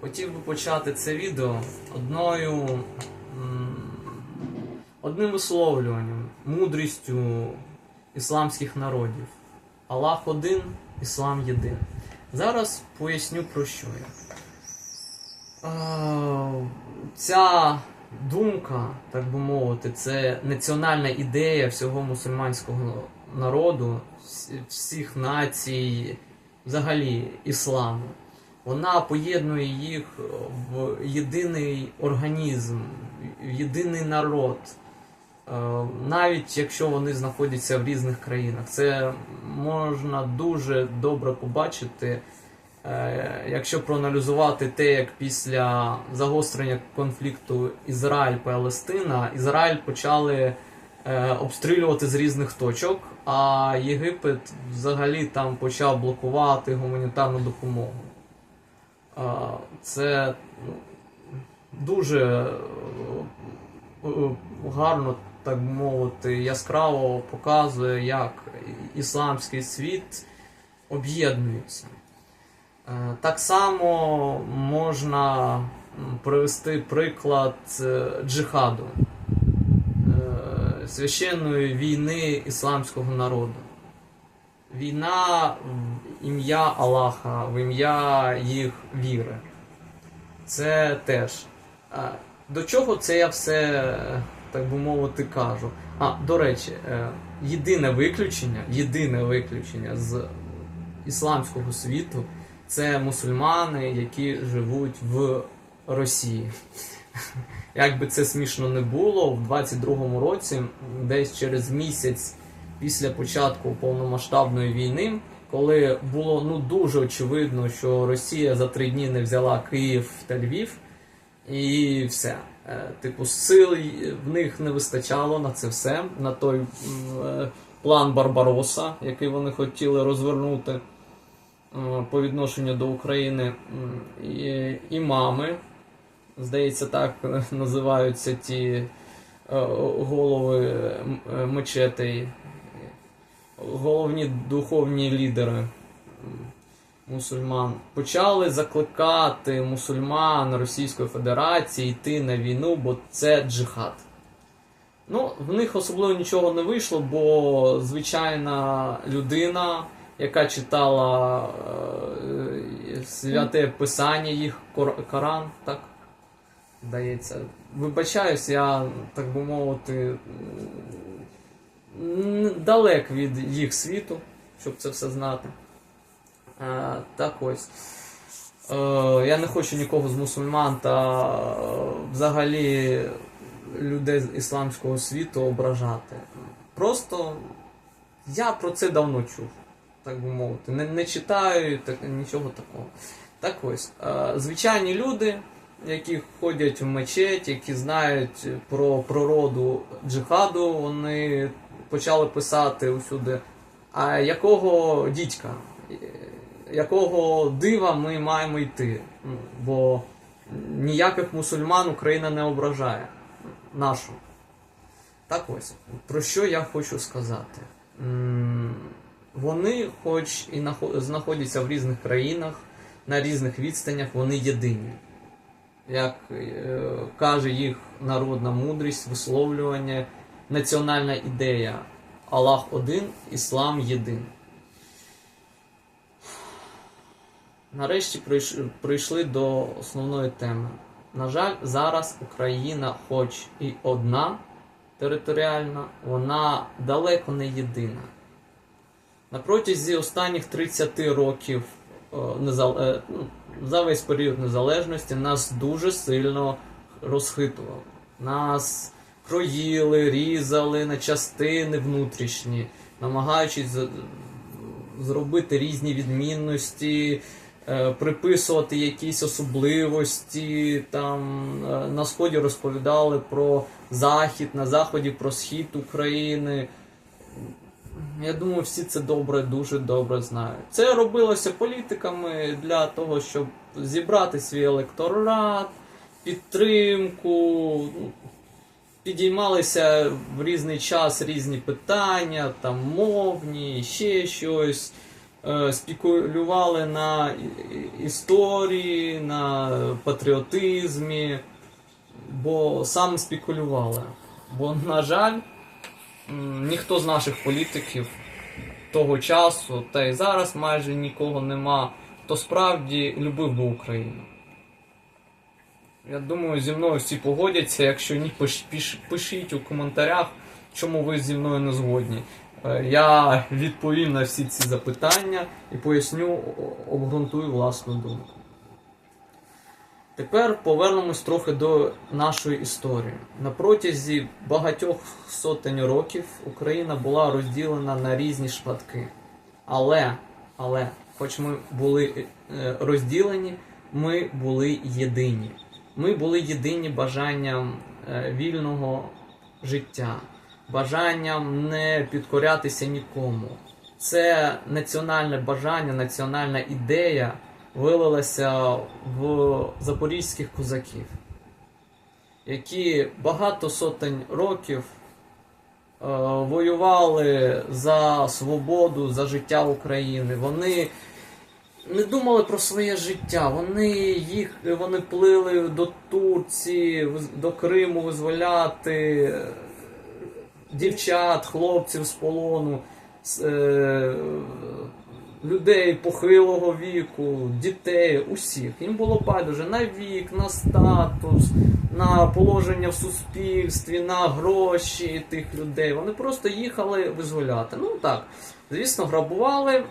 Хотів би почати це відео одною одним висловлюванням, мудрістю ісламських народів. Аллах один, іслам єдин. Зараз поясню про що я. Е, Ця думка, так би мовити, це національна ідея всього мусульманського народу, всіх націй, взагалі ісламу. Вона поєднує їх в єдиний організм, в єдиний народ. Е, Навіть якщо вони знаходяться в різних країнах, це можна дуже добре побачити, е, якщо проаналізувати те, як після загострення конфлікту Ізраїль-Палестина, Ізраїль почали обстрілювати з різних точок, а Єгипет взагалі там почав блокувати гуманітарну допомогу. Е, Це ну, дуже е, е, гарно, так мовити, яскраво показує, як ісламський світ об'єднується. Е, Так само можна привести приклад е, джихаду, е, священної війни ісламського народу. Війна в ім'я Аллаха, в ім'я їх віри. Це теж. До чого це я все, так би мовити, кажу? А, до речі, е, єдине виключення, єдине виключення з ісламського світу це мусульмани, які живуть в Росії. Як би це смішно не було, в 22-му році, десь через місяць після початку повномасштабної війни, коли було ну дуже очевидно, що Росія за три дні не взяла Київ та Львів, і все. Е, Типу, сил в них не вистачало на це все, на той е, план Барбароса, який вони хотіли розвернути е, по відношенню до України. І, і мами, здається, так називаються ті е, голови е, мечетей, головні духовні лідери. Мусульман. Почали закликати мусульман Російської Федерації йти на війну, бо це джихад. Ну, в них особливо нічого не вийшло, бо звичайна людина, яка читала е, святе писання, їх Коран, так здається. Вибачаюсь, я, так би мовити, далек від їх світу, щоб це все знати. Е, так ось. Е, я не хочу нікого з мусульман та е, взагалі людей з ісламського світу ображати. Просто я про це давно чув, так би мовити. Не, не читаю так, нічого такого. Так ось, е, звичайні люди, які ходять в мечеть, які знають про природу джихаду, вони почали писати усюди. А якого дідька? якого дива ми маємо йти. Ну, Бо ніяких мусульман Україна не ображає нашу. Так ось, про що я хочу сказати? Вони, хоч і знаходяться в різних країнах, на різних відстанях, вони єдині. Як е, каже їх народна мудрість, висловлювання, національна ідея Аллах один, іслам єдин. Нарешті прийшли до основної теми. На жаль, зараз Україна, хоч і одна територіальна, вона далеко не єдина. На протязі останніх 30 років е, е, ну, за весь період незалежності нас дуже сильно розхитували. Нас кроїли, різали на частини внутрішні, намагаючись зробити різні відмінності, е, приписувати якісь особливості. Там на сході розповідали про захід, на заході про схід України. Я думаю, всі це добре, дуже добре знають. Це робилося політиками для того, щоб зібрати свій електорат, підтримку. ну, Підіймалися в різний час різні питання, там мовні, ще щось. е, спекулювали на історії, на патріотизмі, бо саме спекулювали. Бо, на жаль, ніхто з наших політиків того часу, та й зараз майже нікого нема, хто справді любив би Україну. Я думаю, зі мною всі погодяться. Якщо ні, пиш, пиш, пишіть у коментарях, чому ви зі мною не згодні. Е, Я відповім на всі ці запитання і поясню, обґрунтую власну думку. Тепер повернемось трохи до нашої історії. На протязі багатьох сотень років Україна була розділена на різні шматки. Але, але, хоч ми були е, розділені, ми були єдині. Ми були єдині бажанням е, вільного життя, бажанням не підкорятися нікому. Це національне бажання, національна ідея вилилася в запорізьких козаків, які багато сотень років е, воювали за свободу, за життя України. Вони не думали про своє життя. Вони їх вони плили до Турції, до Криму визволяти е, дівчат, хлопців з полону, е, людей похилого віку, дітей, усіх. Їм було байдуже на вік, на статус, на положення в суспільстві, на гроші тих людей. Вони просто їхали визволяти. Ну так. Звісно, грабували м,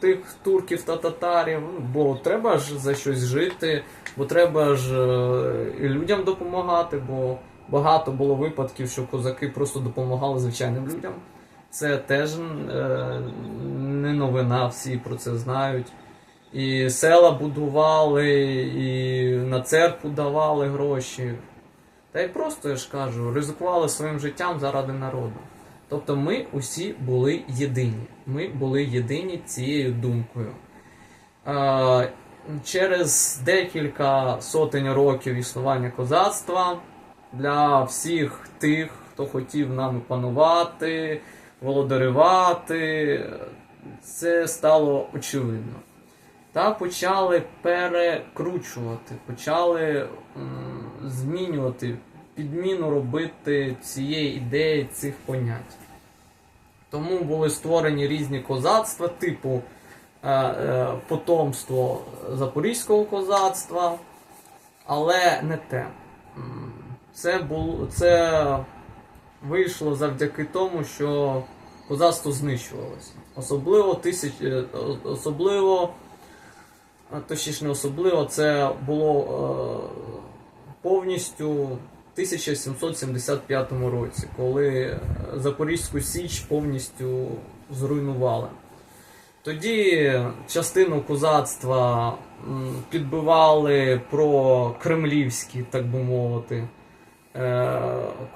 тих турків та татарів, ну, бо треба ж за щось жити, бо треба ж е, і людям допомагати, бо багато було випадків, що козаки просто допомагали звичайним людям. Це теж е, не новина, всі про це знають. І села будували, і на церкву давали гроші. Та й просто, я ж кажу, ризикували своїм життям заради народу. Тобто ми усі були єдині. Ми були єдині цією думкою. Е, через декілька сотень років існування козацтва для всіх тих, хто хотів нами панувати, володарювати, це стало очевидно. Та почали перекручувати, почали змінювати, підміну робити цієї ідеї цих понять. Тому були створені різні козацтва, типу е, е, потомство запорізького козацтва, але не те. Це, було, це вийшло завдяки тому, що козацтво знищувалося. Особливо тисяч, е, особливо, точніше не особливо, це було е, повністю в 1775 році, коли е, Запорізьку Січ повністю зруйнували. Тоді частину козацтва підбивали про кремлівські, так би мовити,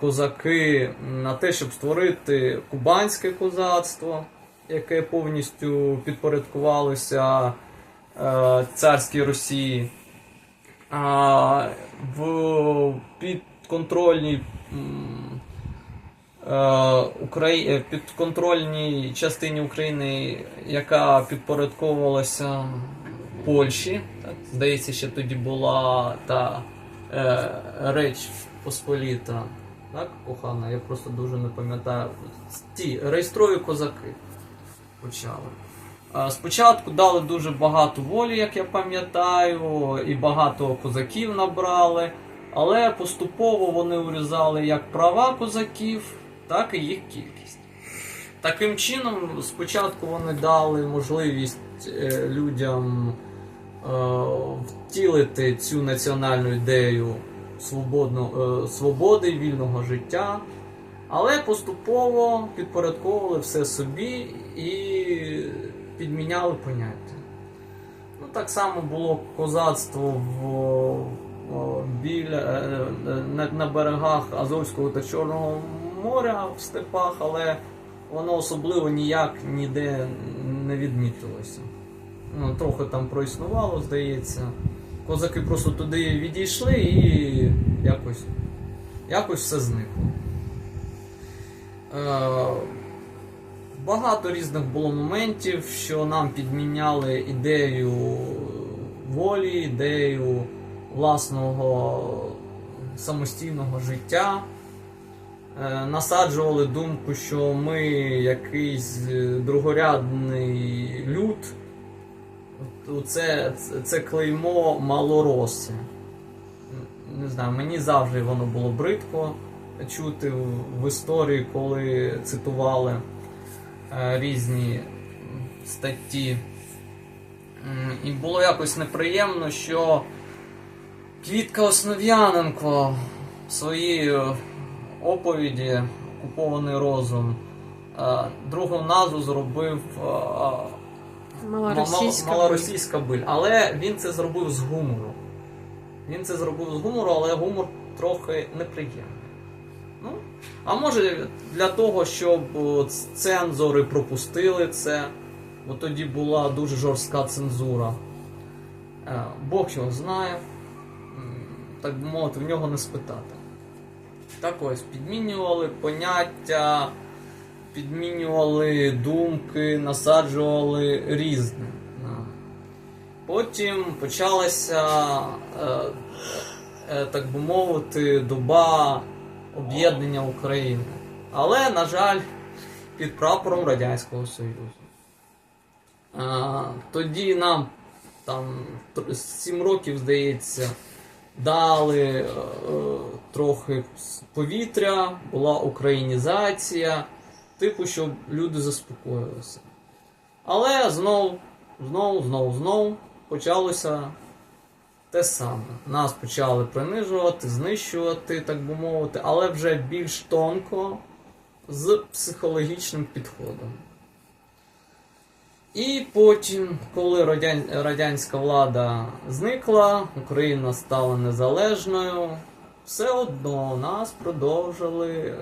козаки на те, щоб створити кубанське козацтво, яке повністю підпорядкувалося е, царській Росії. А в підконтрольній е, Украї... е, підконтрольній частині України, яка підпорядковувалася Польщі. Так? Здається, ще тоді була та е, Реч Посполіта. Так, кохана, я просто дуже не пам'ятаю. Ті, реєструю козаки почали. Спочатку дали дуже багато волі, як я пам'ятаю, і багато козаків набрали, але поступово вони урізали як права козаків, так і їх кількість. Таким чином, спочатку вони дали можливість е, людям е, втілити цю національну ідею свободно, е, свободи, вільного життя, але поступово підпорядковували все собі і підміняли поняття. Ну, так само було козацтво в, біля, е, е, на, на берегах Азовського та Чорного моря в степах, але воно особливо ніяк ніде не відмітилося. Ну, трохи там проіснувало, здається. Козаки просто туди відійшли і якось, якось все зникло. Е, багато різних було моментів, що нам підміняли ідею волі, ідею власного самостійного життя. Е, Насаджували думку, що ми якийсь е, другорядний люд. От Це, це, клеймо малороси. Не знаю, мені завжди воно було бридко чути в- історії, коли цитували е, різні статті. І було якось неприємно, що Квітка Основ'яненко в своїй оповіді Окупований розум е, другу назву зробив е, Малоросійська. Малоросійська биль. Але він це зробив з гумору. Він це зробив з гумору, але гумор трохи неприємний. Ну, а може для того, щоб цензори пропустили це, бо тоді була дуже жорстка цензура. Е, Бог його знає. Так би мовити, в нього не спитати. Так ось, підмінювали поняття, підмінювали думки, насаджували різне. Потім почалася, е, е, так би мовити, доба об'єднання України. Але, на жаль, під прапором Радянського Союзу. Е, Тоді нам там тр- сім років, здається, дали трохи повітря, була українізація, типу, щоб люди заспокоїлися. Але знов, знов, знов, знов почалося те саме. Нас почали принижувати, знищувати, так би мовити, але вже більш тонко з психологічним підходом. І потім, коли радянська влада зникла, Україна стала незалежною, все одно нас продовжили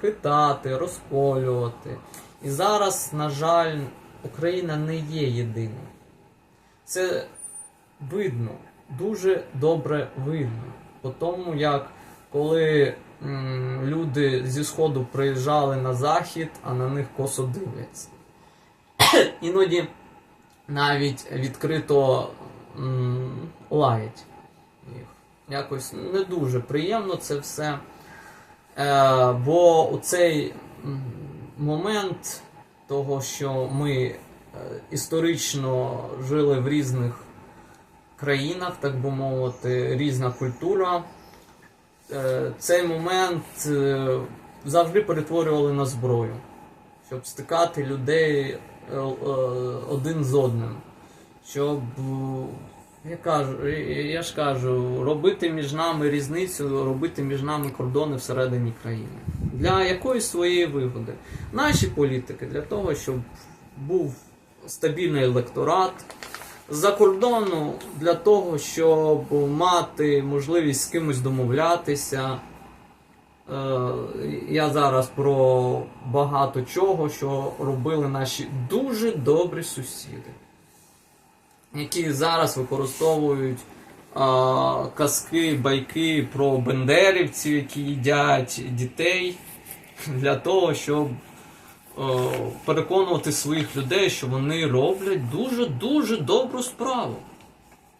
хитати, розколювати. І зараз, на жаль, Україна не є єдиною. Це видно, дуже добре видно. По тому, як коли м, люди зі Сходу приїжджали на захід, а на них косо дивляться. Іноді навіть відкрито м, лаять їх. Якось не дуже приємно це все. Е, бо у цей момент того, що ми е, історично жили в різних країнах, так би мовити, різна культура, е, цей момент завжди перетворювали на зброю, щоб стикати людей один з одним. Щоб, я, кажу, я ж кажу, робити між нами різницю, робити між нами кордони всередині країни. Для якоїсь своєї вигоди. Наші політики для того, щоб був стабільний електорат. За кордону для того, щоб мати можливість з кимось домовлятися. Е, Я зараз про багато чого, що робили наші дуже добрі сусіди, які зараз використовують а, казки, байки про бендерівців, які їдять дітей, для того, щоб е, переконувати своїх людей, що вони роблять дуже-дуже добру справу.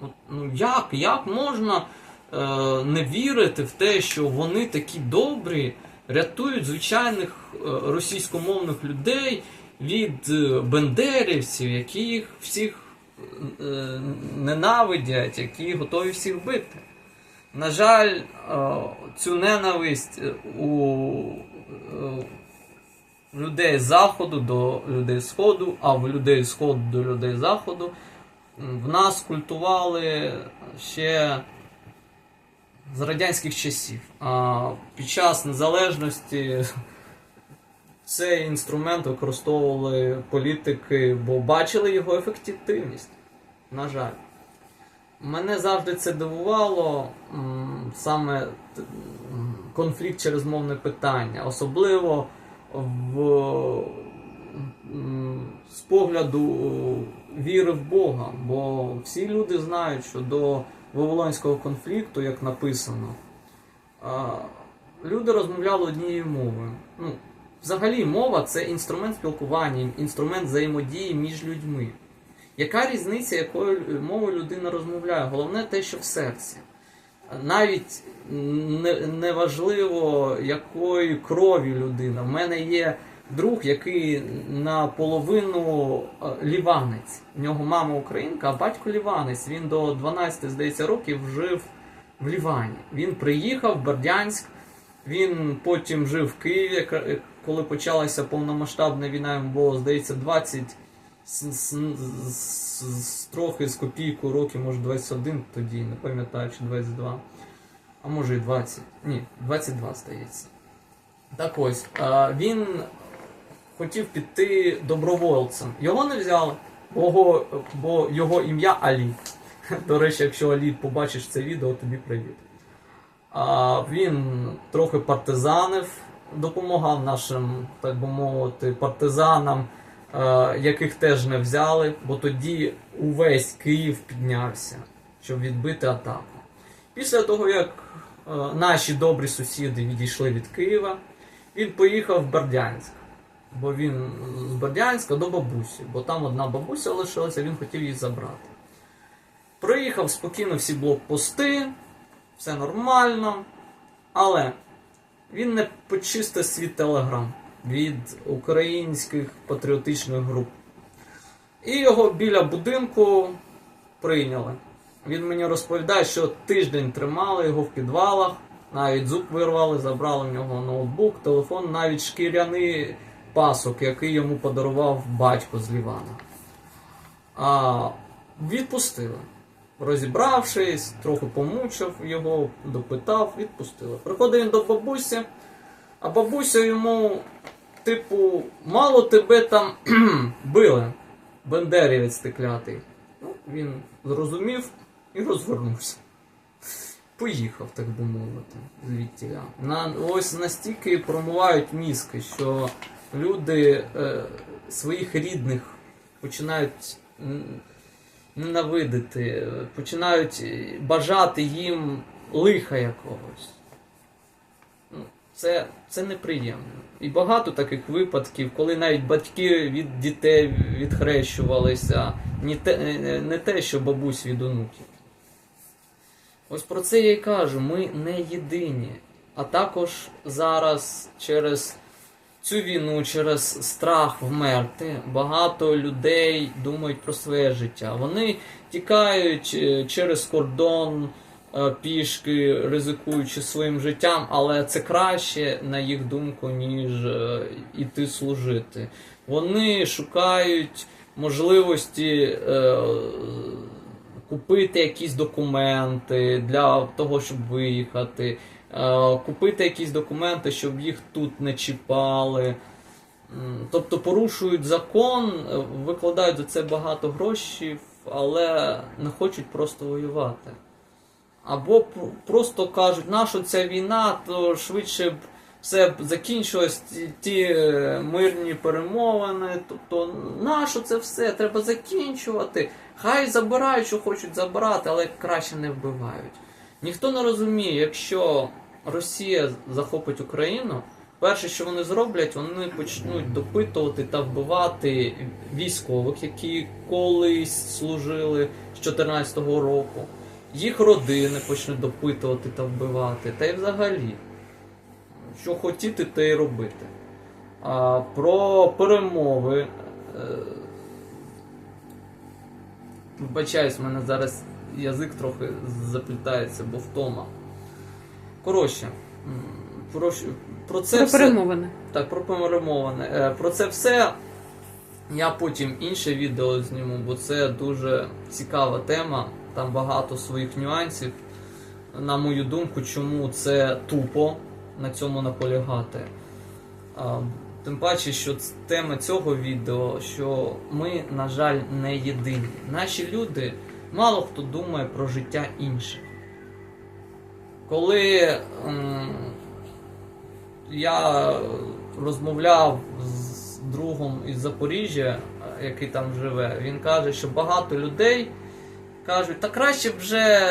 От, ну як, як можна е, не вірити в те, що вони такі добрі, рятують звичайних е, російськомовних людей від е, бендерівців, які їх всіх ненавидять, які готові всіх бити. На жаль, е, цю ненависть е, у е, людей Заходу до людей Сходу, а в людей Сходу до людей Заходу в нас культували ще з радянських часів. Під час незалежності цей інструмент використовували політики, бо бачили його ефективність. На жаль. Мене завжди це дивувало саме конфлікт через мовне питання, особливо в, з погляду віри в Бога. Бо всі люди знають, що до Вавилонського конфлікту, як написано, люди розмовляли однією мовою. Ну, взагалі мова це інструмент спілкування, інструмент взаємодії між людьми. Яка різниця, якою мовою людина розмовляє? Головне те, що в серці. Навіть не, не якої крові людина. У мене є друг, який наполовину е, ліванець. У нього мама українка, а батько ліванець. Він до 12, здається, років жив в Лівані. Він приїхав в Бердянськ, він потім жив в Києві, яка- коли почалася повномасштабна війна, йому було, здається, 20 з, з, з, з трохи з копійку років, може 21 тоді, не пам'ятаю, чи 22. А може і 20. Ні, 22 здається. Так ось, він хотів піти добровольцем. Його не взяли, бо бо його ім'я Алі. До речі, якщо Алі побачиш це відео, тобі привіт. А, він трохи партизанив, допомагав нашим, так би мовити, партизанам, е, яких теж не взяли, бо тоді увесь Київ піднявся, щоб відбити атаку. Після того, як е, наші добрі сусіди відійшли від Києва, він поїхав в Бердянськ. Бо він з Бердянська до бабусі, бо там одна бабуся лишилася, він хотів її забрати. Приїхав спокійно всі блокпости, все нормально, але він не почистив свій телеграм від українських патріотичних груп. І його біля будинку прийняли. Він мені розповідає, що тиждень тримали його в підвалах, навіть зуб вирвали, забрали в нього ноутбук, телефон, навіть шкіряний пасок, який йому подарував батько з Лівана. А, відпустили. Розібравшись, трохи помучив його, допитав, відпустили. Приходить він до бабусі, а бабуся йому, типу, мало тебе там били, бендерівець ти клятий. Ну, він зрозумів і розвернувся. Поїхав, так би мовити, звідтіля. На, ось настільки промивають мізки, що люди е, своїх рідних починають ненавидити, е, починають е, бажати їм лиха якогось. Ну, Це, це неприємно. І багато таких випадків, коли навіть батьки від дітей відхрещувалися, не те, е, не те, що бабусь від онуків. Ось про це я й кажу, ми не єдині. А також зараз через цю війну, через страх вмерти, багато людей думають про своє життя. Вони тікають е, через кордон е, пішки, ризикуючи своїм життям, але це краще, на їх думку, ніж е, іти служити. Вони шукають можливості. купити якісь документи для того, щоб виїхати, купити якісь документи, щоб їх тут не чіпали. Тобто порушують закон, е, викладають за це багато грошей, але не хочуть просто воювати. Або просто кажуть, нащо ця війна, то швидше б все закінчилось, ті, ті е, мирні перемовини. Тобто, нащо це все? Треба закінчувати. Хай забирають, що хочуть забирати, але краще не вбивають. Ніхто не розуміє, якщо Росія захопить Україну, перше, що вони зроблять, вони почнуть допитувати та вбивати військових, які колись служили з 14-го року. Їх родини почнуть допитувати та вбивати, та й взагалі, що хотіти, те й робити. А, про перемови. е, Вибачаюсь, в мене зараз язик трохи заплітається, бо втома. Коротше, про, про це Про все. перемовини. Так, про перемовини. Е, Про це все я потім інше відео зніму, бо це дуже цікава тема. Там багато своїх нюансів. На мою думку, чому це тупо на цьому наполягати. Тим паче, що тема цього відео, що ми, на жаль, не єдині. Наші люди, мало хто думає про життя інших. Коли я розмовляв з другом із Запоріжжя, який там живе, він каже, що багато людей кажуть, та краще б вже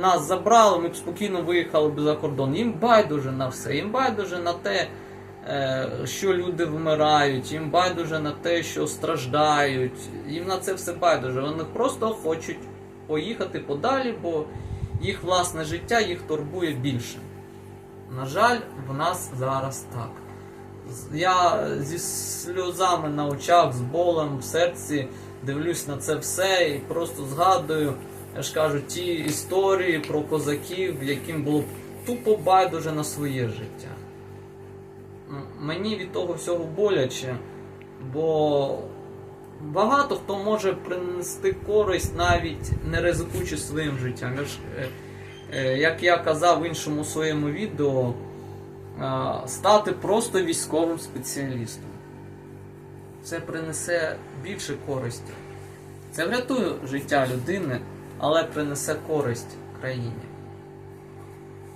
нас забрали, ми б спокійно виїхали б за кордон. Їм байдуже на все, їм байдуже на те, е, що люди вмирають, їм байдуже на те, що страждають. Їм на це все байдуже. Вони просто хочуть поїхати подалі, бо їх власне життя їх турбує більше. На жаль, в нас зараз так. Я зі сльозами на очах, з болем в серці дивлюсь на це все і просто згадую, я ж кажу, ті історії про козаків, яким було тупо байдуже на своє життя. Мені від того всього боляче, бо багато хто може принести користь навіть не ризикуючи своїм життям. Е, е, як я казав в іншому своєму відео, стати просто військовим спеціалістом. Це принесе більше користі. Це врятує життя людини, але принесе користь країні.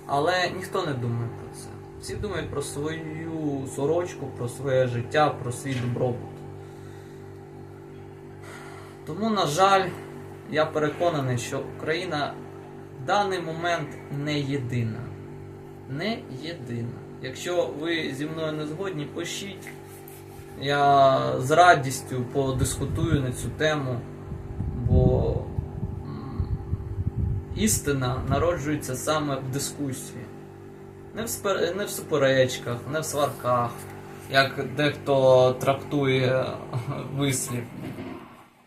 Але ніхто не думає про це. Всі думають про свою сорочку, про своє життя, про свій добробут. Тому, на жаль, я переконаний, що Україна в даний момент не єдина. Не єдина. Якщо ви зі мною не згодні, пишіть. Я з радістю подискутую на цю тему, бо істина народжується саме в дискусії. Не в, спер... не в суперечках, не в сварках, як дехто трактує вислів.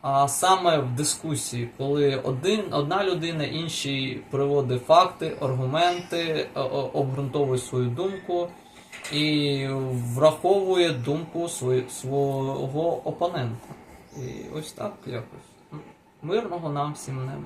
А саме в дискусії, коли один, одна людина іншій приводить факти, аргументи, обґрунтовує свою думку і враховує думку свої- свого опонента. І ось так якось. Мирного нам всім неба.